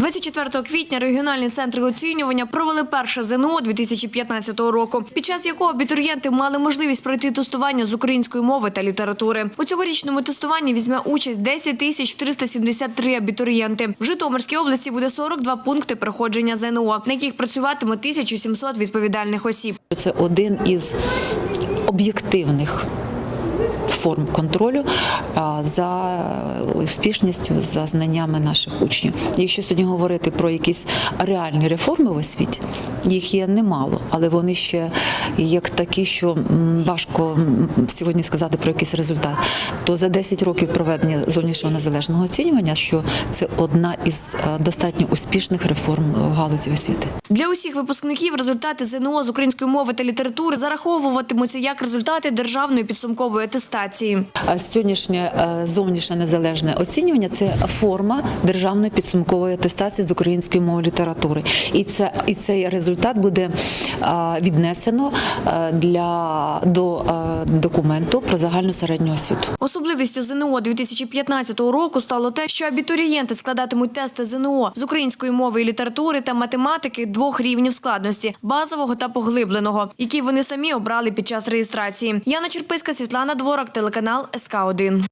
24 квітня регіональні центри оцінювання провели перше ЗНО 2015 року, під час якого абітурієнти мали можливість пройти тестування з української мови та літератури. У цьогорічному тестуванні візьме участь 10 тисяч 373 абітурієнти. В Житомирській області буде 42 пункти проходження ЗНО, на яких працюватиме 1700 відповідальних осіб. Це один із об'єктивних форм контролю за успішністю, за знаннями наших учнів. Якщо сьогодні говорити про якісь реальні реформи в освіті, їх є немало, але вони ще як такі, що важко сьогодні сказати про якийсь результат. То за 10 років проведення зовнішнього незалежного оцінювання, що це одна із е, достатньо успішних реформ галузі освіти. Для усіх випускників результати ЗНО з української мови та літератури зараховуватимуться як результати державної підсумкової атестації. Сьогоднішнє е, зовнішнє незалежне оцінювання це форма державної підсумкової атестації з української мови літератури, і це і цей результат буде е, віднесено для до документу про загальну середню освіту. Особливістю ЗНО 2015 року стало те, що абітурієнти складатимуть тести ЗНО з української мови і літератури та математики двох рівнів складності базового та поглибленого, які вони самі обрали під час реєстрації. Яна Черписька, Світлана Дворак, телеканал СК 1